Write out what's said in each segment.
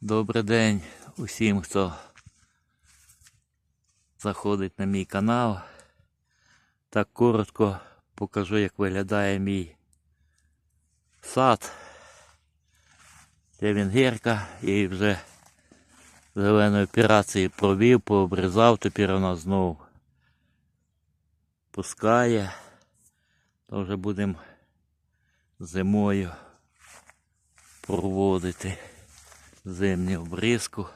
Добрий день усім, хто заходить на мій канал. Так коротко покажу, як виглядає мій сад. Це венгерка і вже зеленої операції провів, пообрізав, тепер вона знову пускає. То вже будемо зимою проводити зимню обрізку.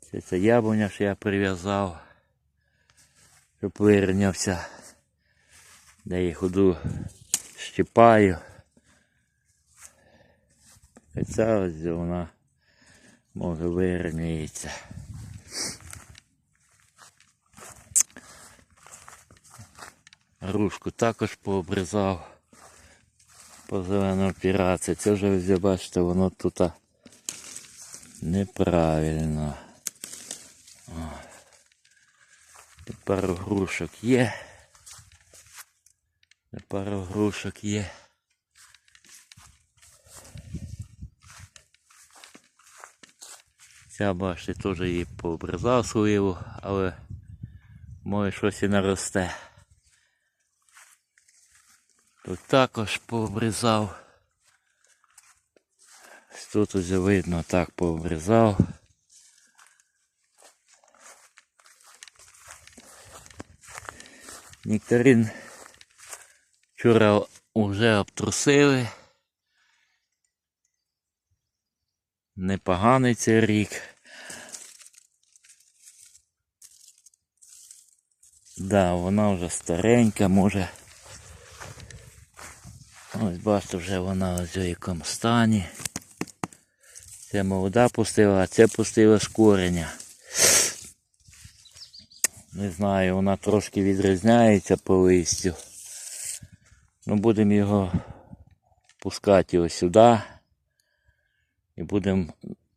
Це, це яблуня, що я прив'язав, щоб вирівнявся. Я ходу щипаю. Ця ось вона може вирівняється. Рушку також пообрізав по зеленій операції. Це вже бачите, воно тут неправильно. О. Пару грушок є. Пару грушок є. Ця, бачите, теж її пообрізав сливу, але може щось і наросте. Тут також пообрізав. Тут уже видно, так пообрізав. Нектарин вчора вже обтрусили. Непоганий цей рік. Да, вона вже старенька, може. Ось бачите, вже вона у якому стані. Це молода пустила, а це пустила з кореня. Не знаю, вона трошки відрізняється по листю. Ну будемо його пускати ось сюди. І будемо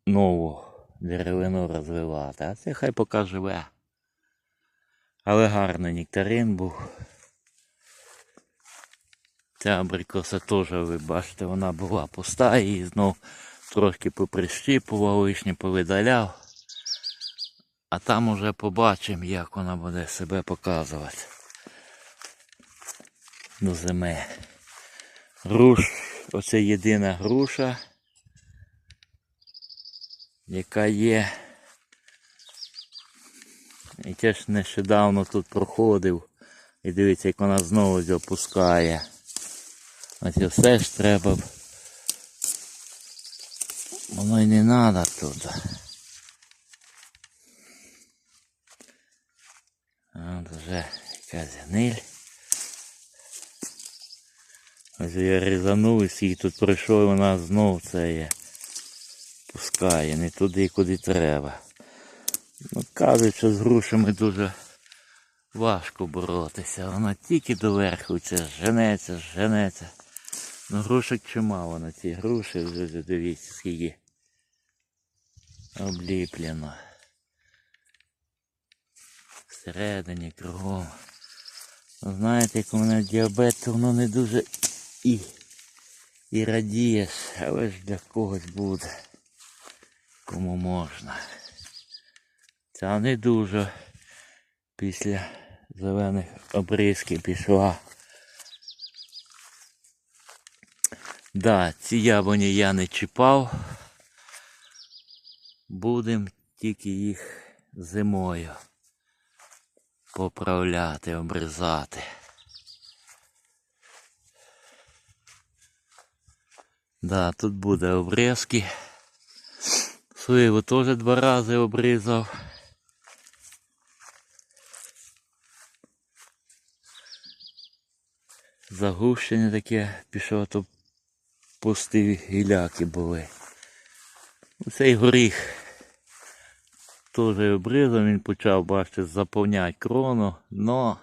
нову деревину розвивати. А це хай поки живе. Але гарний нектарин був. Ця абрикоса теж, ви бачите, вона була пуста і знов трошки поприщіпував, лишнє повидаляв. А там уже побачимо, як вона буде себе показувати. До зими. Груш, оце єдина груша, яка є. І теж нещодавно тут проходив. І дивіться, як вона знову запускає. Ось все ж треба. Воно й не треба тут. От вже якась гниль. Ось я різанув і тут пройшов, і вона знов це є. Пускає, не туди, куди треба. Ну, кажуть, що з грушами дуже важко боротися. Вона тільки доверху це женеться, женеться. Ну грушок чимало на ці груші, вже дивіться, скільки обліплено. Всередині кругом. Ну, знаєте, як у мене діабет, то воно не дуже і, і радієш, але ж для когось буде. Кому можна. Ця не дуже після зелених обрізків пішла. Да, ці яблуні я не чіпав. Будем тільки їх зимою поправляти, обрізати. Да, тут буде обрізки. Сливу теж два рази обрізав. Загущення таке пішло, то пусті гіляки були. Цей горіх теж обрізав, він почав, бачите, заповняти крону, но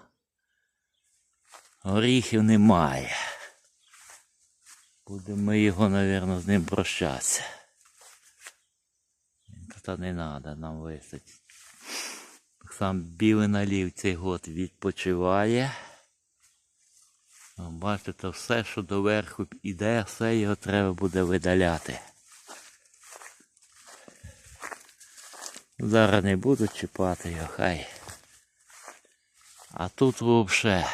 горіхів немає. Будемо його, мабуть, з ним прощатися. Та не треба нам висадити. Сам білий налів цей год відпочиває. Бачите, все, що доверху йде, все його треба буде видаляти. Зараз не буду чіпати його, хай. А тут взагалі.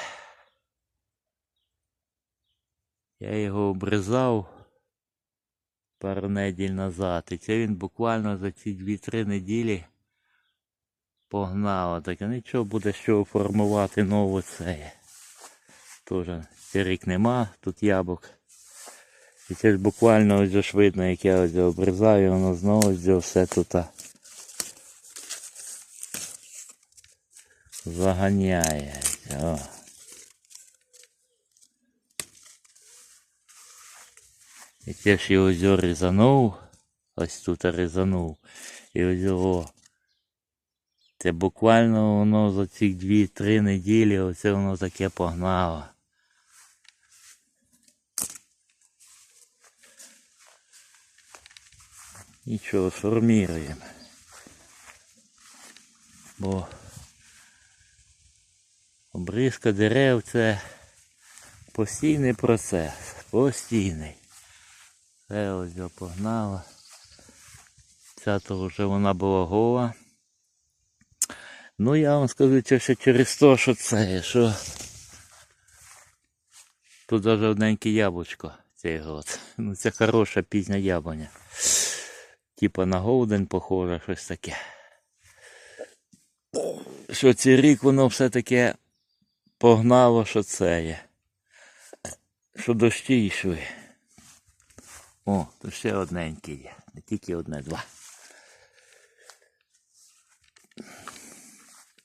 Я його обрізав пару неділь назад. І це він буквально за ці 2-3 неділі погнав. Так нічого буде з чого формувати нове це. Тоже рік нема, тут яблук. І це ж буквально ось ж видно, як я ось обрізаю, воно знову ось все тут заганяє. О. І це ж я ось різанув, ось тут різанув. І ось його. Це буквально воно за ці 2-3 неділі оце воно таке погнало. Нічого, сформіруємо. Бо обрізка дерев це постійний процес. Постійний. Це ось його погнало. Ця то вже вона була гола. Ну я вам скажу це ще через те, що це, що тут даже одненьке яблучко цей год. Ну це хороша пізня яблуня. Типа на Голден похоже, щось таке. Що цей рік воно все таке погнало, що це є. Що дощі йшли. О, то ще одненьке є. Не тільки одне, два.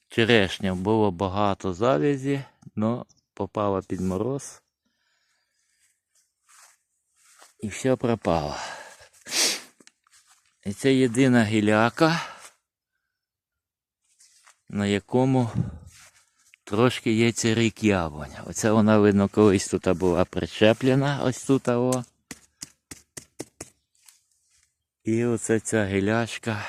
Черешня було багато завязі, але попала під мороз. І все пропало. І це єдина гіляка, на якому трошки є цей рік яблуня. Оце вона, видно, колись тут була причеплена, ось тут. О. І оце ця гілячка.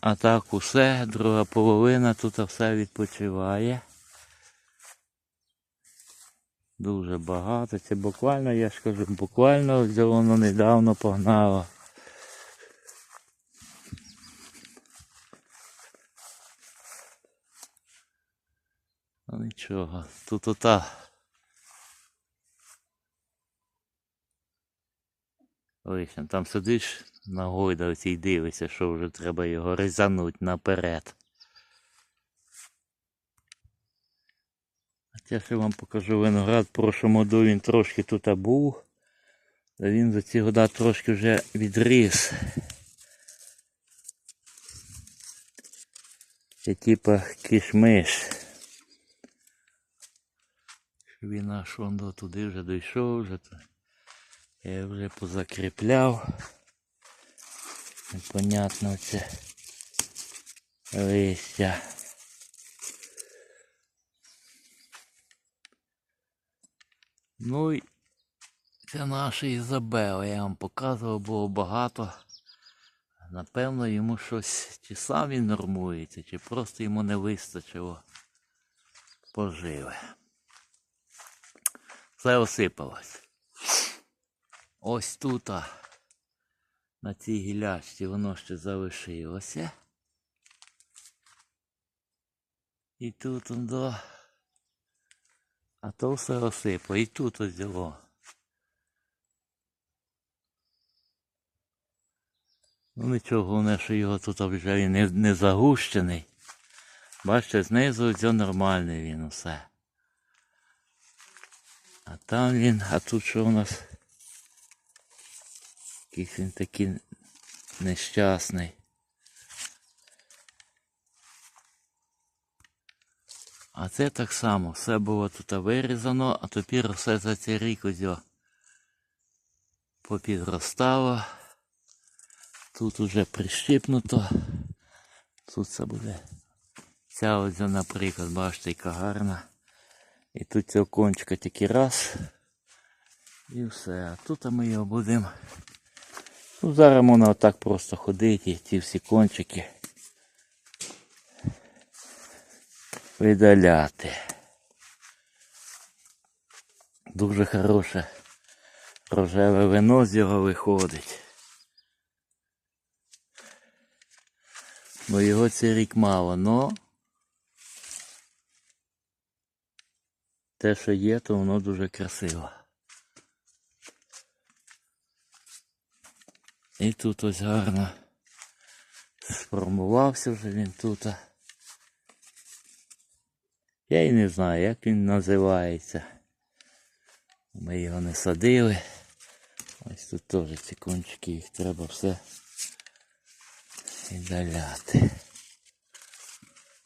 А так усе, друга половина тут все відпочиває. Дуже багато. Це буквально, я ж кажу, буквально воно недавно погнало. Ну нічого, тут ота. Ось, там сидиш на гойдавці і дивишся, що вже треба його різануть наперед. Я ще вам покажу виноград. В прошлому году він трошки тут був. Та він за ці года трошки вже відріс. Це типа кишмиш. Він аж он до туди вже дійшов, вже. Я вже позакріпляв. Непонятно це листя. Ну і це наша Ізабела. Я вам показував, було багато. Напевно, йому щось чи сам він нормується, чи просто йому не вистачило поживи. Все осипалось. Ось тут, на цій гілячці, воно ще залишилося. І тут он до. А то все осипало. І тут ось взяло. Ну нічого, головне, що його тут вже не, не загущений. Бачите, знизу все нормальний він усе. А там він, а тут що у нас? Якийсь він такий нещасний. А це так само, все було тут вирізано, а тепер все за цей рік ось попідростало. Тут уже прищипнуто. Тут це буде. Ця ось, наприклад, бачите, яка гарна. І тут цього кончика тільки раз. І все. А тут ми його будемо. Ну, зараз можна отак просто ходити, ці всі кончики. Видаляти. Дуже хороше рожеве вино з його виходить. Бо його цей рік мало, но те, що є, то воно дуже красиво. І тут ось гарно сформувався вже він тут. Я і не знаю, як він називається. Ми його не садили. Ось тут теж ці кончики, їх треба все віддаляти.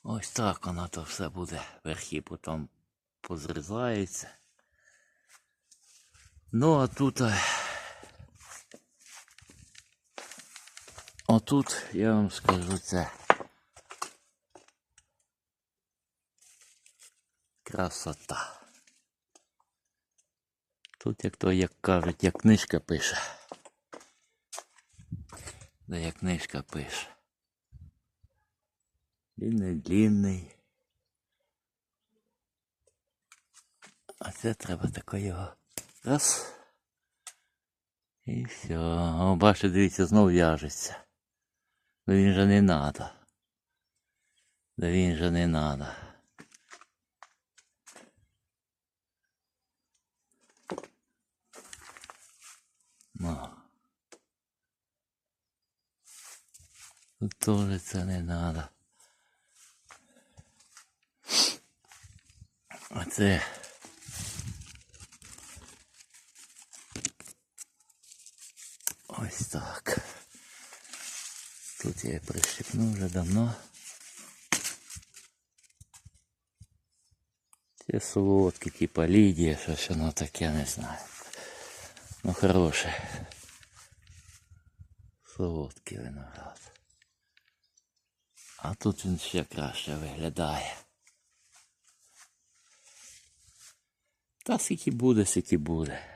Ось так воно то все буде. Верхи потім позрізається. Ну а тут. Отут я вам скажу це. Красота. Тут як то, як кажуть, як книжка пише. Да як книжка пише. Не длинний. А це треба тако його. Раз. І все. О, бачите, дивіться, знов в'яжеться. Да він же не надо. Да він же не надо. Ну. Тут теж це не надо. А це. Ось так. Тут я прищепнув вже давно. Це солодкі, типа Лідія, щось воно таке, не знаю. Ну хороше. Солодкий виноград. А тут він ще краще виглядає. Та скільки буде, скільки буде.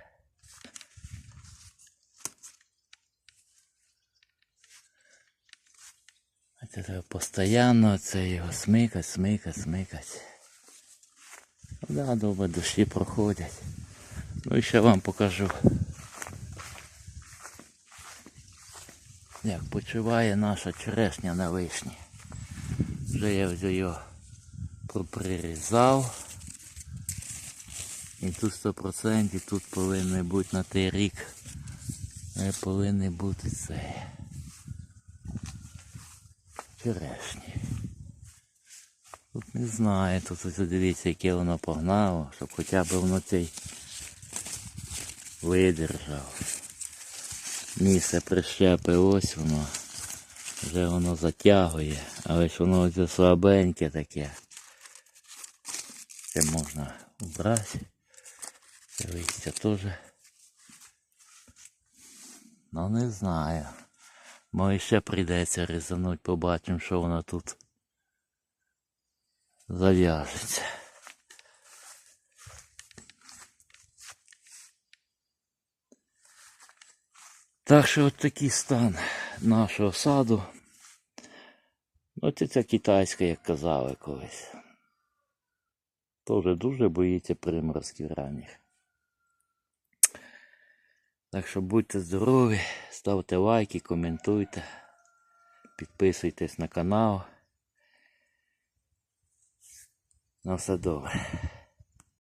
Це треба постійно це його смикать, смикать, смикать. Да, добре, душі проходять. Ну і ще вам покажу. Як почуває наша черешня на вишні. Вже я вже його проприрізав. І тут 100% тут повинні бути на той рік. е, Повинні бути це. Черешні. Тут не знаю, тут ось дивіться, яке воно погнало, щоб хоча б воно цей видержав. Місце прищепи ось воно. Вже воно затягує, але ж воно ось слабеньке таке. Це можна убрати. Це листя теж. Ну не знаю. Може ще прийдеться різануть, побачимо, що воно тут зав'яжеться. Так що от такий стан нашого саду. Ну, це ця китайська, як казали колись. Тоже дуже боїться приморозків ранніх. Так що будьте здорові, ставте лайки, коментуйте, підписуйтесь на канал. На все добре.